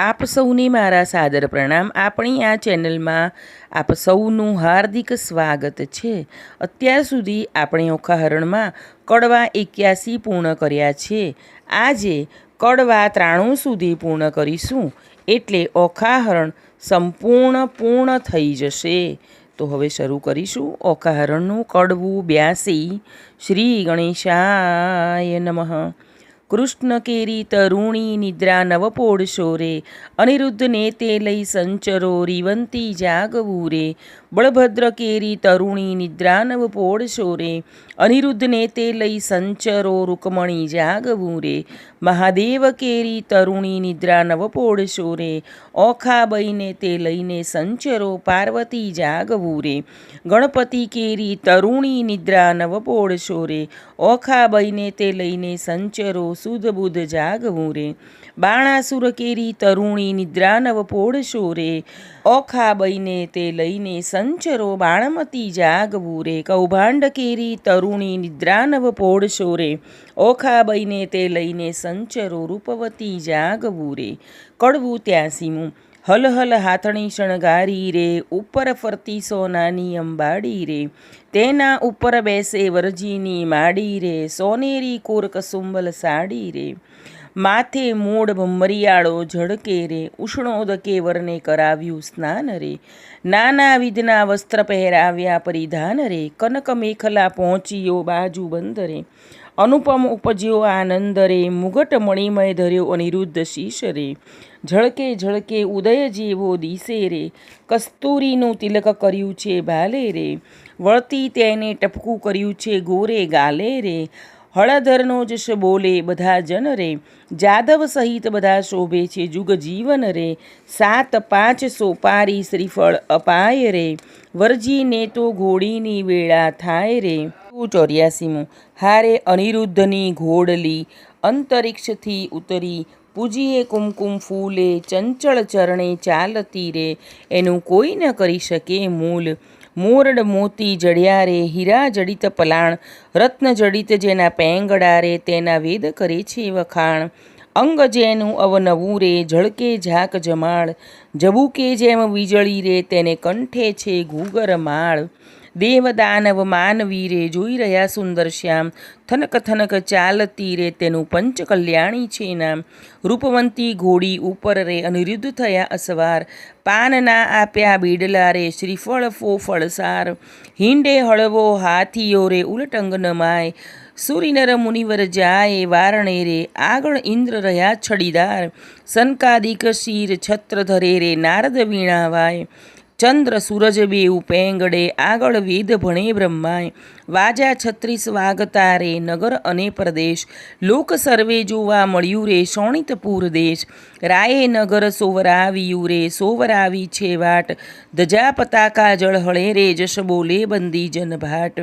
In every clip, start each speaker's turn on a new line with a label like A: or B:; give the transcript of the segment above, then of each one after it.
A: આપ સૌને મારા સાદર પ્રણામ. આપણી આ ચેનલમાં આપ સૌનું હાર્દિક સ્વાગત છે. અત્યાર સુધી આપણે ઓખાહરણમાં કડવા એક્યાસી પૂર્ણ કર્યા છે. આજે કડવા ત્રાણું સુધી પૂર્ણ કરીશું. એટલે ઓખાહરણ સંપૂર્ણ પૂર્ણ થઈ જશે. તો હવે શરૂ કરીશું ઓખાહરણનું કડવું. બ્યાસી. શ્રી ગણેશાય નમઃ. કૃષ્ણ કેરી તરુણી નિદ્રા નવપોળ શોરે અનિરુદ્ધ ને તે લઈ સંચરો રીવંતી જાગવું રે બળભદ્ર કેરી તરુણી નિદ્રાનવ પોળ શોરે અનિરુદ્ધ ને તે લઈ સંચરો રૂકમણી જાગવું રે. મહાદેવ કેરી તરુણી નિદ્રા નવપોળ શોરે, ઓખા બઈને તે લઈને સંચરો પાર્વતી જાગવું રે. ગણપતિ કેરી તરુણી નિદ્રા નવપોળ શોરે, ઓખા બઈને તે લઈને સંચરો સુધ બુધ જાગવું રે. બાણાસુર કેરી તરુણી નિદ્રાનવ પોળ શોરે ઓખા બઈને તે લઈને સંચરો બાણમતી જાગવું રે. કૌભાંડ કેરી તરુણી નિદ્રાનવ નવપોળ શોરે ઓખા બઈને તે લઈને સંચરો રૂપવતી જાગવું રે. કડવું ત્યાસીમું હલ હાથણી શણગારી રે. ઉપર ફરતી સોનાની અંબાડી રે. તેના ઉપર બેસે વરજીની માડી રે. સોનેરી કોર કસુંબલ સાડી રે. માથે મૂળ મરિયાળો ઝળકે રે ઉષ્ણોદકે વરને કરાવ્યું સ્નાન રે. નાના વિધના વસ્ત્ર પહેરાવ્યા પરિધાન રે, કનક મેખલા પહોંચ્યો બાજુ બંધ રે. અનુપમ ઉપજ્યો આનંદ રે, મુગટ મણિમય ધર્યો અનિરુદ્ધ શીશ રે. ઝળકે ઝળકે ઉદય જેવો દિશે રે, કસ્તુરીનું તિલક કર્યું છે ભાલે રે. વળતી તેને ટપકું કર્યું છે ગોરે ગાલે રે. હળધરનો જશ બોલે બધા જન રે. જાદવ સહિત બધા શોભે છે જુગ જીવન રે. સાત પાંચ સોપારી શ્રીફળ અપાય રે. વરજીને તો ઘોડીની વેળા થાય રે. ચોર્યાસીમું. હારે અનિરુદ્ધની ઘોડલી અંતરિક્ષથી ઉતરી. પૂજીએ કુમકુમ ફૂલે. ચંચળ ચરણે ચાલતી રે. એનું કોઈ ન કરી શકે મૂલ. મોરડ મોતી જડિયા રે હીરા જડિત પલાણ, રત્ન જડિત જેના પેંગડા રે તેના વેદ કરે છે વખાણ. અંગ જેનું અવનવું રે ઝળકે ઝાક જમાળ, જબુકે જેમ વીજળી રે, તેને કંઠે છે ઘૂગર માળ. દેવ દાનવ માનવી જોઈ રહ્યા સુંદર શ્યામ. થનક થનક ચાલતી રે તેનું પંચકલ્યાણી છે નામ. રૂપવંતી ઘોડી ઉપર રે અનિરુદ્ધ થયા અસવાર. પાનના આપ્યા બીડલા રે શ્રીફળ ફોફળ સાર. હિંડે હળવો હાથીઓ રે ઉલટંગ નમાય. સૂરીનર મુનિવર જાય વારણે રે આગળ ઇન્દ્ર રહ્યા છડીદાર. સનકાદિક શીર છત્ર ધરે રે નારદ વીણાવાય. ચંદ્ર સૂરજ બેઉ પેંગડે આગળ વેદ ભણે બ્રહ્માય. વાજા છત્રીસ વાગતા રે નગર અને પ્રદેશ. લોક સર્વે જોવા મળ્યું રે શોણિતપુર દેશ. રાયે નગર સોવરાવ્યું રે સોવરાવી છે વાટ ધજા પતાકા જળહળે રે જશ બોલે બંદી જન ભાટ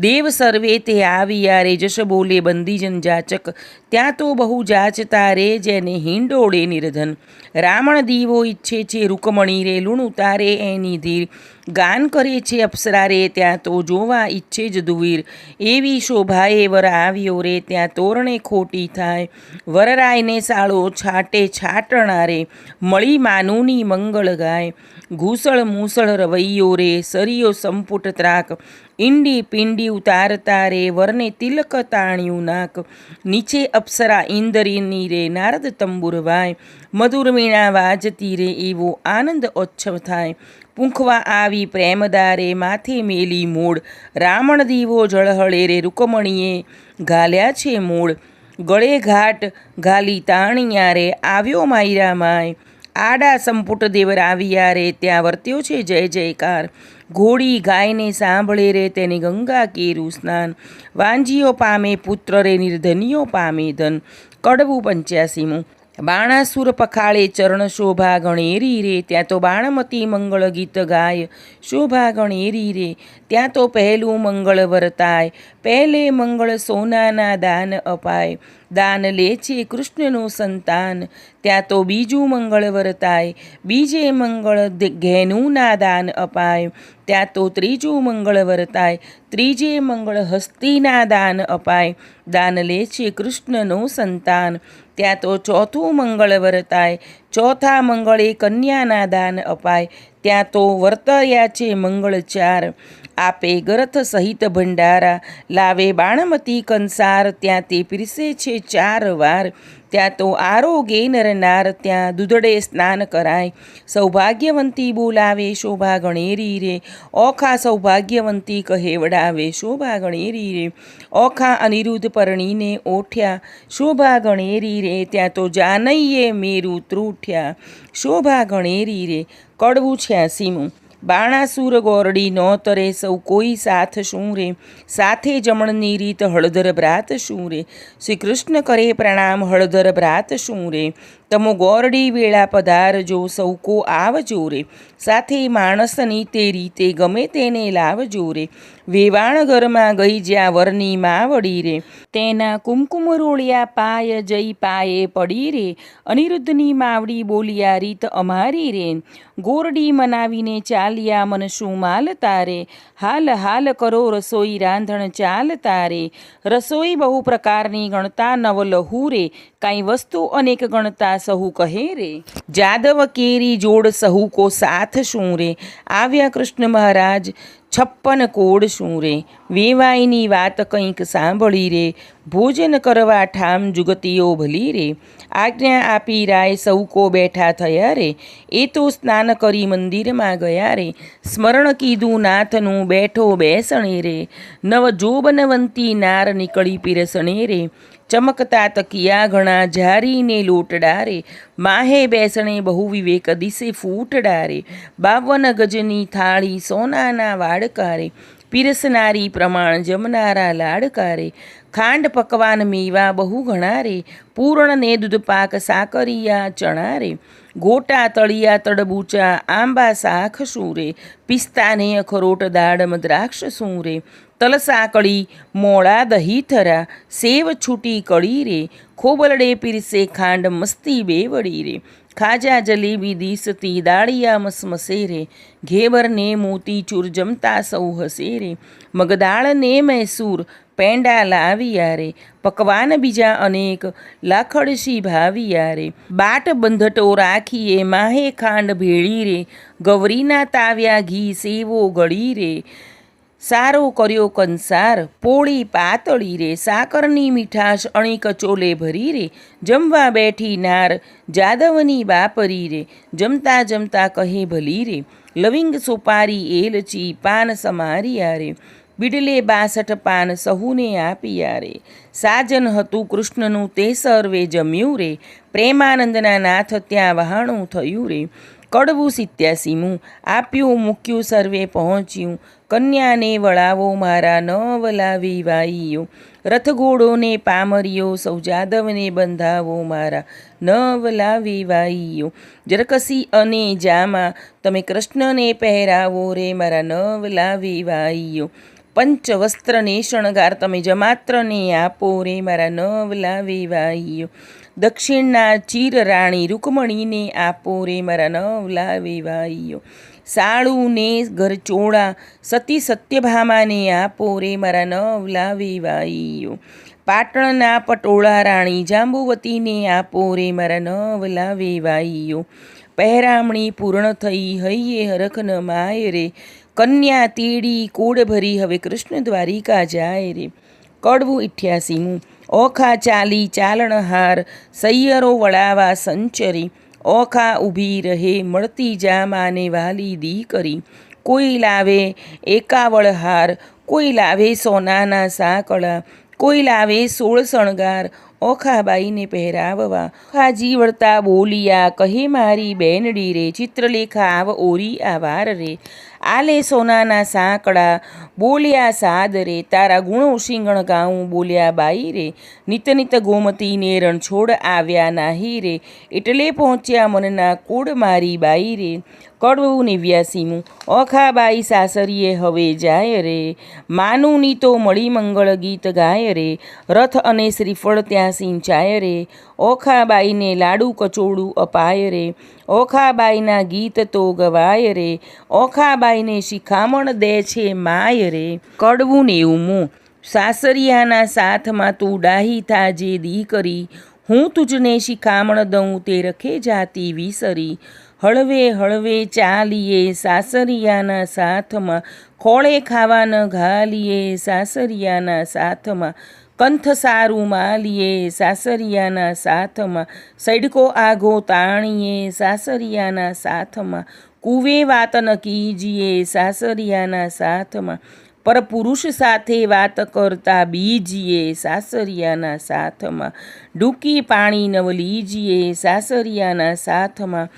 A: દેવ સર્વે તે આવ્યા રે જશ બોલે બંદીજન જાચક. ત્યાં તો બહુ જાચતા રે જેને હિંડોળે નિર્ધન. રામણ દીવો ઈચ્છે છે રૂકમણી રે લૂણું ઉતારે એની ધીર. ગાન કરે છે અપ્સરા રે ત્યાં તો જોવા ઈચ્છે જ દુવીર. એવી શોભાએ વર આવ્યો રે, ત્યાં તોરણે ખોટી થાય. વરરાયને સાળો છાટે છાટણા રે મળી માનુની મંગળ ગાય. ઘૂસળ મૂસળ રવૈયો રે, સરિયો સંપુટ ત્રાક. ઈંડી પિંડી ઉતારતા રે, વરને તિલક તાણ્યું નાક. નીચે અપ્સરા ઇન્દરીની રે, નારદ તંબુર વાય. મધુર વીણા વાજતી રે, એવો આનંદ ઓચ્છવ થાય. પૂંખવા આવી પ્રેમદારે માથે મેલી મૂળ. રામણ દીવો જળહળે રે રૂકમણીએ ઘાલ્યા છે મૂળ. ગળે ઘાટ ઘાલી તાણિયા રે આવ્યો માયરા માય. આડા સંપુટ દેવર આવ્યા રે ત્યાં વર્ત્યો છે જય જયકાર. ઘોડી ગાયને સાંભળે રે તેને ગંગા કેરું સ્નાન. વાંજીઓ પામે પુત્ર રે નિર્ધનીઓ પામે ધન. કડવું પંચ્યાસીમું. બાણાસુર પખાળે ચરણ શોભા ગણેરી રે ત્યાં તો બાણમતી મંગળ ગીત ગાય. શોભા ગણેરી રે ત્યાં તો પહેલું મંગળ વર્તાય. પહેલે મંગળ સોનાના દાન અપાય. દાન લે છે કૃષ્ણનું સંતાન. ત્યાં તો બીજું મંગળ વર્તાય. બીજે મંગળ ઘેનુંના દાન અપાય. ત્યાં તો ત્રીજું મંગળ વર્તાય. ત્રીજે મંગળ હસ્તીના દાન અપાય. દાન લે છે કૃષ્ણનું સંતાન. ત્યાં તો ચોથું મંગળ વર્તાય ચોથા મંગળે કન્યાના દાન અપાય. ત્યાં તો વર્તર્યા છે મંગળ ચાર આપે ગરથ સહિત ભંડારા. લાવે બાણમતી કંસાર, ત્યાં તે પીરસે છે ચાર વાર. ત્યાં તો આરોગે નરનાર ત્યાં દૂધડે સ્નાન કરાય. સૌભાગ્યવંતી બોલાવે શોભા ગણેરી રે. ઓખા સૌભાગ્યવંતી કહે વડાવે શોભા ગણેરી રે. ઓખા અનિરુદ્ધ પરણીને ઓઠ્યા. શોભા ગણેરી રે, ત્યાં તો જાનૈયે મેરું ત્રુઠ્યા. શોભા ગણેરી રે, કડવું છ્યાસીમું બાણાસુર ગોરડી નો તરે સૌ કોઈ સાથ શું રે? સાથે જમણની રીત હળદર ભ્રાત શું રે? શ્રી કૃષ્ણ કરે પ્રણામ, હળદર ભ્રાત શું રે? તમો ગોરડી વેળા પધારજો સૌકો આવજો રે. સાથે માણસની તે રીતે ગમે તેને લાવજો રે. વેવાણ ઘરમાં ગઈ જ્યાં વરની માવડી રે. તેના કુમકુમ રોળિયા પાય જઈ પાયે પડી રે. અનિરુદ્ધની માવડી બોલિયા, રીત અમારી રે. ગોરડી મનાવીને ચાલ્યા મન માલ તારે હાલ હાલ કરો રસોઈ રાંધણ ચાલ તારે રસોઈ બહુ પ્રકારની ગણતા નવલહુ રે. કાંઈ વસ્તુ અનેક ગણતા સહુ કહે રે. જાદવ કેરી જોડ સહુ કો સાથ શું રે? આવ્યા કૃષ્ણ મહારાજ, છપ્પન કોડ શું રે? વેવાઈની વાત કંઈક સાંભળી રે. ભોજન કરવા ઠામ જુગતીઓ ભલી રે. આજ્ઞા આપી રાય સૌ કો બેઠા થયા રે. એ તો સ્નાન કરી મંદિરમાં ગયા રે. સ્મરણ કીધું નાથનું બેઠો બેસણે રે. નવ જોબનવંતી નાર નીકળી પીરસણે રે. ચમકતા તકિયા ઘણા જારીને લોટડારે, માહે બેસણે બહુ વિવેક દિશે ફૂટડારે, બાવન ગજની થાળી સોનાના વાડકારે, પીરસનારી પ્રમાણ જમનારા લાડકારે, ખાંડ પકવાન મેવા બહુ ઘણા રે પૂર્ણ ને દૂધપાક સાકરિયા ચણા રે ગોટા તળિયા તડબૂચા આંબા શાખ શું રે પિસ્તાને અખરોટ દાડમ દ્રાક્ષ શું રે તલસાકળી, મોળા દહી થરા, સેવ છૂટી કળી રે, ખોબલડે પીરસે ખાંડ મસ્તી બેવડી રે. ખાજા જલેબી દીસતી દાળિયા મસમસે રે ઘેબર ને મોતી ચૂર જમતા સૌ હસે રે. મગદાળને મૈસૂર પેંડા લાવ્યા રે, પકવાન બીજા અનેક લાખડશી ભાવ્યા રે. બાટ બંધટો રાખીએ માહે ખાંડ ભેળી રે, ગૌરીના તાવ્યા ઘી સેવો ગળી રે. સારો કર્યો કંસાર, પોળી પાતળી રે, સાકરની મીઠાશ અણી કચોલે ભરી રે, જમવા બેઠી નાર, જાદવની બાપરી રે, જમતા જમતા કહે ભલી રે, લવિંગ સોપારી એલચી પાન સમારી આરે બિડલે બાસઠ પાન સહુને આપિયા રે, સાજન હતું કૃષ્ણનું તે સર્વે જમ્યું રે, પ્રેમાનંદના નાથ ત્યાં વહાણું થયું રે, કડવું સિત્યાસીમું, આપ્યું, મૂક્યું, સર્વે પહોંચ્યું કન્યાને વળાવો મારા ન વલાવી વાઈયો રથઘોડોને પામર્યો સૌ જાદવને બંધાવો મારા ન વલાવી વાઈયો જરકસી અને જામાં, તમે કૃષ્ણને પહેરાવો રે મારા ન વલાવી વાઈયો પંચ વસ્ત્રને શણગાર, તમે જમાત્રને આપો રે મારા નવ લાવી વાઈયો દક્ષિણના ચીર રાણી રૂકમણીને આપો રે મારા નવ લાવી વાઈયો સાળુને ઘરચોળા સતી સત્યભામાને આપો રે મારા નવલા વેવાઈઓ પાટણના પટોળા રાણી જાંબુવતીને આપો રે મારા નવલા વેવાઈઓ પહેરામણી પૂર્ણ થઈ હૈયે હરખ ન માય રે. કન્યા તેડી કોડ ભરી હવે કૃષ્ણ દ્વારિકા જાય રે. કડવું ઇઠ્યાસીમું. ઓખા ચાલી ચાલણહાર સૈયરો વળાવા સંચરી. ઓખા ઊભી રહે, મળતી જામાને વાલી દી કરી કોઈ લાવે એકાવળ હાર કોઈ લાવે સોનાના સાંકળા, કોઈ લાવે સોળ શણગાર ઓખાબાઈને પહેરાવવા. ખાજી વળતા બોલિયા, કહે મારી બેનડી રે, ચિત્રલેખા આવ ઓરી આવાર રે. આલે સોનાના સાંકડા, બોલ્યા સાદ રે તારા ગુણો શિંગણ ગાઉં, બોલ્યા બાઈ રે, નિત નિત ગોમતીને રણછોડ આવ્યા નાહી રે, એટલે પહોંચ્યા મનના કુડ મારી બાઈ રે. કડવું નેવ્યાસીમું ઓખાબાઈ સાસરીએ હવે જાય રે. માનું ની તો મળી મંગળ ગીત ગાય રે, રથ અને શ્રીફળ ત્યાં સિંચાય રે. ઓખાબાઈને લાડુ કચોડું અપાય રે. ઓખાબાઈના ગીત તો ગવાય રે. ઓખાબાઈને શિખામણ દે છે માય રે. કડવું નેવું સાસરિયાના સાથમાં તું ડાહી થાજે જે દીકરી. હું તુજને શિખામણ દઉં તે રખે જાતી વિસરી. હળવે હળવે ચાલીએ સાસરિયાના સાથમાં. ખોળે ખાવાના ઘાલીએ સાસરિયાના સાથમાં. કંથ સારું માલીએ સાસરિયાના સાથમાં. સૈડકો આઘો તાણીએ સાસરિયાના સાથમાં. કુવે વાત ન કીજીએ સાસરિયાના સાથમાં. પર પુરુષ સાથે વાત કરતા બીજીએ સાસરિયાના સાથમાં. ડૂકી પાણી નવ લીજીએ સાસરિયાના સાથમાં.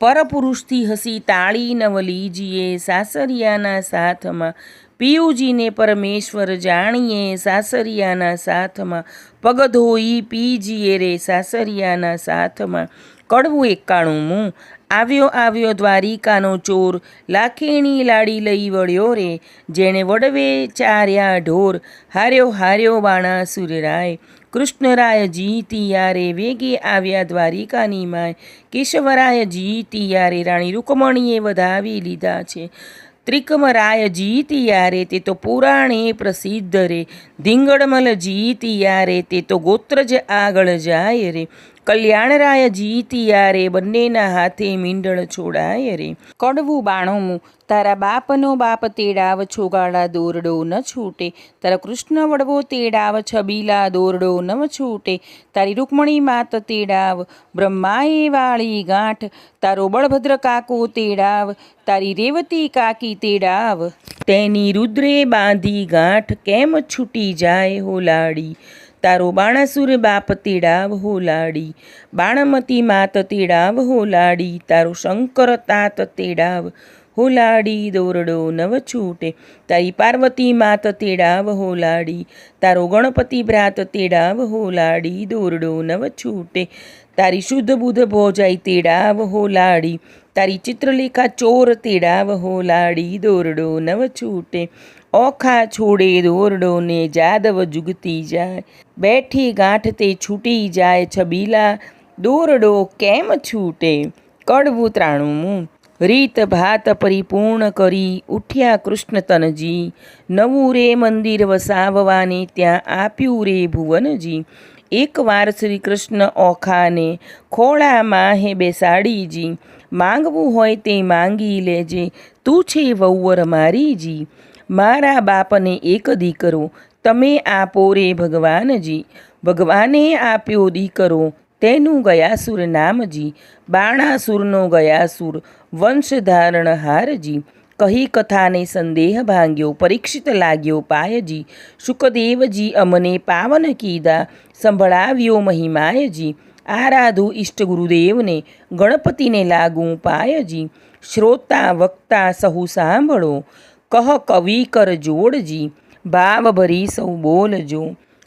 A: પરપુરુષથી હસી તાળી નવ લીજીએ સાસરિયાના સાથમાં. પિયુજીને પરમેશ્વર જાણીએ, સાસરિયાના સાથમાં પગધોઈ પીજીએ રે, સાસરિયાના સાથમાં કડવું એકાણું મું. આવ્યો આવ્યો દ્વારિકાનો ચોર, લાખેણી લાડી લઈ વળ્યો રે, જેણે વડવે ચાર્યા ઢોર. હાર્યો હાર્યો બાણાસુરરાય કૃષ્ણરાય જીતિયારે વેગે આવ્યા દ્વારિકાની માય. કેશવરાય જીતિયારે રાણી રૂકમણીએ વધાવી લીધા છે. ત્રિકમરાય જીતિયારે તે તો પુરાણે પ્રસિદ્ધ રે. ધીંગડમલ જીતિયારે તે તો ગોત્ર જ આગળ જાય રે. કલ્યાણરાય જીતિયારે બંનેના હાથે મીંડળ છોડાય રે. કડવું બાણું તારા બાપનો બાપ તેડાવ છોગાડા દોરડો ન છૂટે. તારા કૃષ્ણ વડવો તેડાવ, છબીલા દોરડો ન છૂટે. તારી રૂકમણી માત તેડાવ, બ્રહ્માએ વાળી ગાંઠ. તારો બળભદ્ર કાકો તેડાવ, તારી રેવતી કાકી તેડાવ. તેની રુદ્રે બાંધી ગાંઠ, કેમ છૂટી જાય હોલાડી તારો બાણાસુર બાપ તેડાવ હોલાડી, બાણમતી માત તેડાવ હોલાડી, તારો શંકર તાત તેડાવ હોલાડી, દોરડો નવ છૂટે, તારી પાર્વતી માત તેડાવ હોલાડી, તારો ગણપતિ ભ્રાત તેડાવ હોલાડી, દોરડો નવ છૂટે, તારી શુદ્ધ બુધ ભોજાઈ તેડાવ હોલાડી, તારી ચિત્રલેખા ચોર તેડાવ હોલાડી, દોરડો નવ છૂટે ઓખા છોડે દોરડોને જાદવ જુગતી જાય. બેઠી ગાંઠ તે છૂટી જાય છબીલા. દોરડો કેમ છૂટે? કડવું ત્રાણું રીત ભાત પરિપૂર્ણ કરી ઉઠ્યા કૃષ્ણ તનજી નવું રે મંદિર વસાવવાને ત્યાં આપ્યું રે ભુવનજી. એકવાર શ્રી કૃષ્ણ ઓખાને ખોળામાં હે બેસાડીજી. માંગવું હોય તે માંગી લેજે. તું છે વહુવર મારીજી. મારા બાપને એક દીકરો, તમે આપો રે ભગવાનજી. ભગવાને આપ્યો દીકરો, તેનું ગયાસુર નામજી. બાણાસુરનો ગયાસુર વંશધારણ હારજી કહી કથાને સંદેહ ભાંગ્યો, પરીક્ષિત લાગ્યો પાયજી. શુકદેવજી અમને પાવન કીધા, સંભળાવ્યો મહિમાયજી. આરાધુ ઇષ્ટ ગુરુદેવને, ગણપતિને લાગું પાયજી. શ્રોતા, વક્તા સહુ સાંભળો. કહ કવિ કર જોડજી, ભાવ ભરી સૌ બોલજો,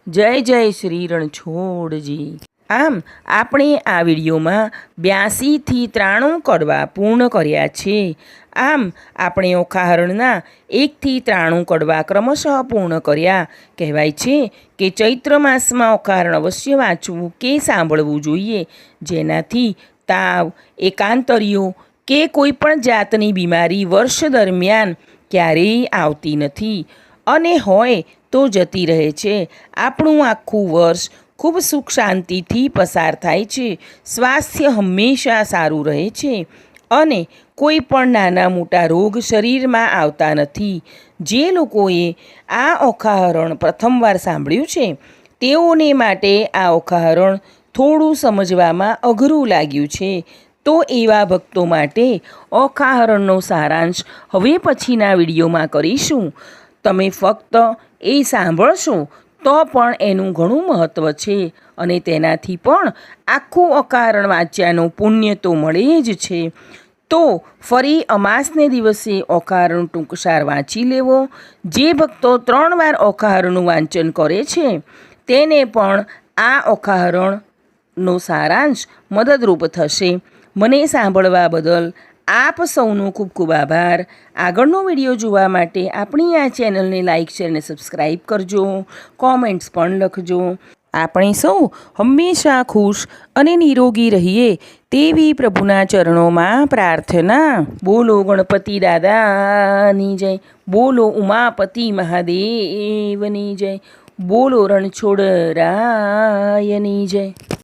A: જય જય શ્રી રણછોડજી આમ આપણે આ વિડીયોમાં બ્યાસીથી ત્રાણું કડવા પૂર્ણ કર્યા છે. આમ આપણે ઓખાહરણના એકથી ત્રાણું કડવા ક્રમશઃ પૂર્ણ કર્યા. કહેવાય છે કે ચૈત્ર માસમાં ઓખાહરણ અવશ્ય વાંચવું કે સાંભળવું જોઈએ. જેનાથી તાવ એકાંતરીઓ કે કોઈપણ જાતની બીમારી વર્ષ દરમિયાન ક્યારેય આવતી નથી. અને હોય તો જતી રહે છે. આપણું આખું વર્ષ ખૂબ સુખ શાંતિથી પસાર થાય છે. સ્વાસ્થ્ય હંમેશા સારું રહે છે. અને કોઈ પણ નાના મોટા રોગ શરીરમાં આવતા નથી. જે લોકોએ આ ઓખાહરણ પ્રથમવાર સાંભળ્યું છે, તેઓને માટે આ ઓખાહરણ થોડું સમજવામાં અઘરું લાગ્યું છે. તો એવા ભક્તો માટે ઓખાહરણનો સારાંશ હવે પછીના વિડીયોમાં કરીશું. તમે ફક્ત એ સાંભળશો તો પણ એનું ઘણું મહત્ત્વ છે અને તેનાથી પણ આખું અકારણ વાંચ્યાનું પુણ્ય તો મળે જ છે. તો ફરી અમાસને દિવસે ઓકારણ ટૂંકસાર વાંચી લેવો. જે ભક્તો ત્રણ વાર ઓકારણનું વાંચન કરે છે, તેને પણ આ ઓકાહરણનો સારાંશ મદદરૂપ થશે. મને સાંભળવા બદલ આપ સૌનો ખૂબ ખૂબ આભાર. આગળનો વીડિયો જોવા માટે આપણી આ ચેનલને લાઇક શેર અને સબસ્ક્રાઈબ કરજો. કોમેન્ટ્સ પણ લખજો. આપણે સૌ હંમેશા ખુશ અને નિરોગી રહીએ તેવી પ્રભુના ચરણોમાં પ્રાર્થના. બોલો ગણપતિ દાદાની જય. બોલો ઉમાપતિ મહાદેવની જય. બોલો રણછોડરાયની જય.